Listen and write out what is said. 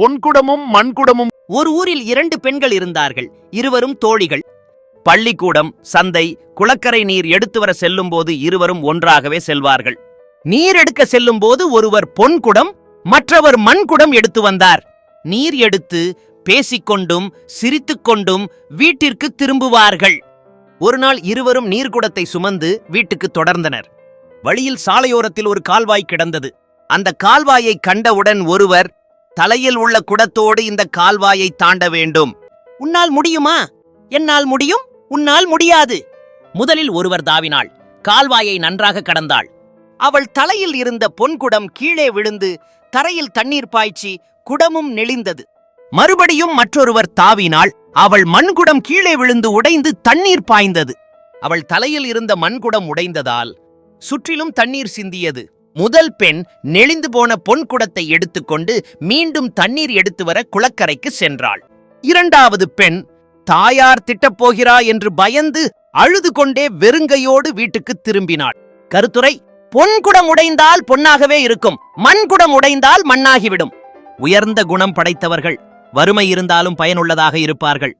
பொன்குடமும் மண்குடமும் ஒரு ஊரில் இரண்டு பெண்கள் இருந்தார்கள் இருவரும் தோழிகள். பள்ளிக்கூடம் சந்தை குளக்கரை நீர் எடுத்து வர செல்லும் போது இருவரும் ஒன்றாகவே செல்வார்கள். நீர் எடுக்க செல்லும் போது ஒருவர் பொன்குடம் மற்றவர் மண்குடம் எடுத்து வந்தார். நீர் எடுத்து பேசிக்கொண்டும் சிரித்துக்கொண்டும் வீட்டிற்கு திரும்புவார்கள். ஒரு நாள் இருவரும் நீர்க்குடத்தை சுமந்து வீட்டுக்கு தொடர்ந்தனர். வழியில் சாலையோரத்தில் ஒரு கால்வாய் கிடந்தது. அந்த கால்வாயை கண்டவுடன் ஒருவர் தலையில் உள்ள குடத்தோடு இந்த கால்வாயை தாண்ட வேண்டும். உன்னால் முடியுமா? என்னால் முடியும் உன்னால் முடியாது. முதலில் ஒருவர் தாவினாள். கால்வாயை நன்றாக கடந்தாள். அவள் தலையில் இருந்த பொன்குடம் கீழே விழுந்து தரையில் தண்ணீர் பாய்ச்சி குடமும் நெளிந்தது. மறுபடியும் மற்றொருவர் தாவினாள். அவள் மண்குடம் கீழே விழுந்து உடைந்து தண்ணீர் பாய்ந்தது. அவள் தலையில் இருந்த மண்குடம் உடைந்ததால் சுற்றிலும் தண்ணீர் சிந்தியது. முதல் பெண் நெளிந்து போன பொன் குடத்தை எடுத்துக்கொண்டு மீண்டும் தண்ணீர் எடுத்து வர குளக்கரைக்கு சென்றாள். இரண்டாவது பெண் தாயார் திட்டப் போகிறா என்று பயந்து அழுது கொண்டே வெறுங்கையோடு வீட்டுக்கு திரும்பினாள். கருத்துரை பொன்குடம் உடைந்தால் பொன்னாகவே இருக்கும். மண்குடம் உடைந்தால் மண்ணாகிவிடும் உயர்ந்த குணம் படைத்தவர்கள் வறுமை இருந்தாலும் பயனுள்ளதாக இருப்பார்கள்.